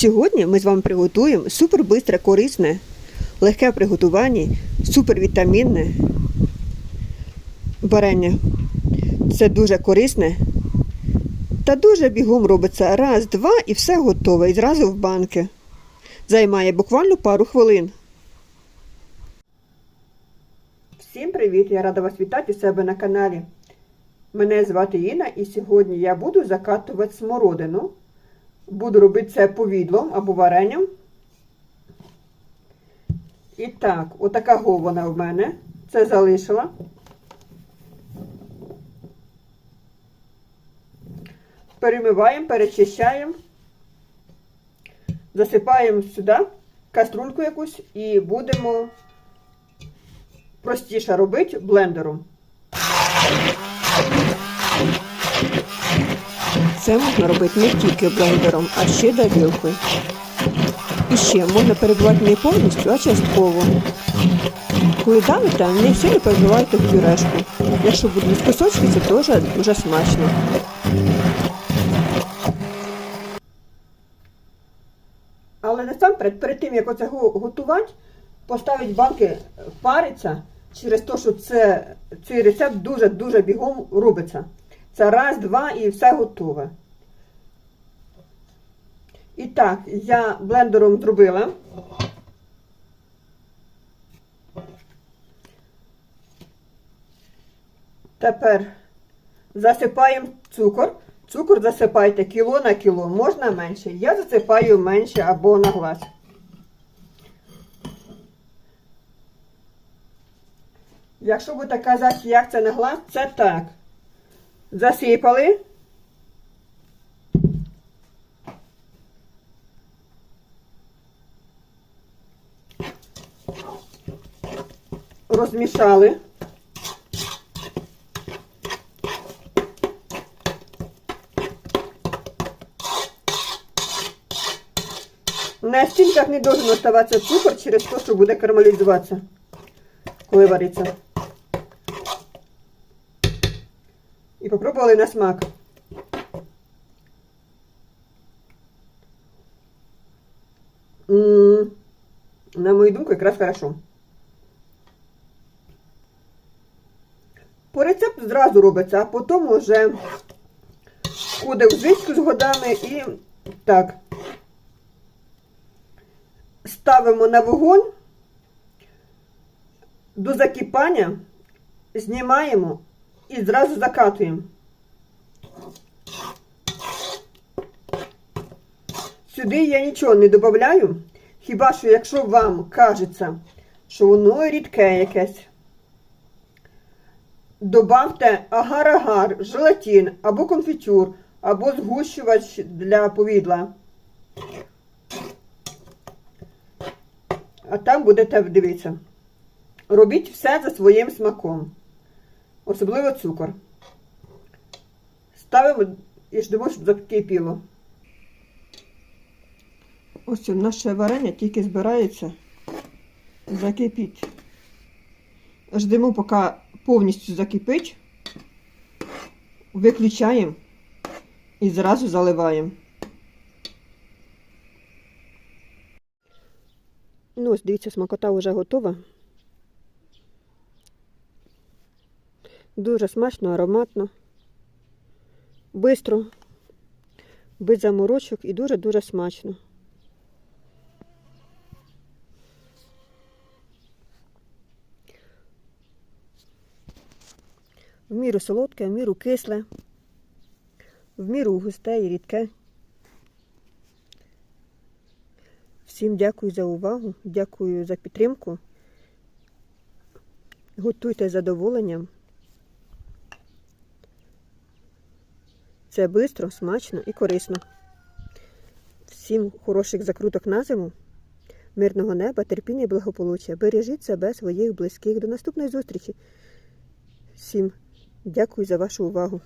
Сьогодні ми з вами приготуємо супербистре, корисне, легке в приготуванні, супервітамінне варення. Це дуже корисне та дуже бігом робиться. Раз, два і все готове. І зразу в банки. Займає буквально пару хвилин. Всім привіт! Я рада вас вітати у себе на каналі. Мене звати Інна і сьогодні я буду закатувати смородину. Буду робити це повідлом або варенням. І так, отака вона в мене. Це залишила. Перемиваємо, перечищаємо. Засипаємо сюди каструльку якусь і будемо простіше робити блендером. Це можна робити не тільки блендером, а ще давілкою. І ще можна перебивати не повністю, а частково. Коли давите, не сильно перебивайте в пюрешку. Якщо будуть кусочки, це теж дуже смачно. Але насамперед, перед тим, як оце готувати, поставити банки париться через те, що це, цей рецепт дуже-дуже бігом робиться. Це раз, два і все готове. І так, я блендером зробила. Тепер засипаємо цукор. Цукор засипайте кіло на кіло, можна менше. Я засипаю менше або на глаз. Якщо будете казати, як це на глаз, це так. Засипали. Розмішали. На стінках не должен оставатися цукор через те, що буде карамелізуватися, коли вариться. І попробували на смак. На мою думку, якраз хорошо. По рецепту зразу робиться, а потім вже ходить в звичку з годами і так. Ставимо на вогонь до закипання, знімаємо і зразу закатуємо. Сюди я нічого не додаю, хіба що якщо вам кажеться, що воно рідке якесь, добавте агар-агар, желатин або конфітюр, або згущувач для повідла. А там будете дивитися. Робіть все за своїм смаком. Особливо цукор. Ставимо і ждемо, щоб закипіло. Ось наше варення тільки збирається закипіть. Ждемо, поки повністю закипить. Виключаємо і зразу заливаємо. Ну, ось дивіться, смакота вже готова. Дуже смачно, ароматно, бистро, без заморочок і дуже-дуже смачно. В міру солодке, в міру кисле, в міру густе і рідке. Всім дякую за увагу, дякую за підтримку. Готуйте з задоволенням. Це швидко, смачно і корисно. Всім хороших закруток на зиму, мирного неба, терпіння і благополуччя. Бережіть себе, своїх близьких. До наступної зустрічі. Всім дякую за вашу увагу.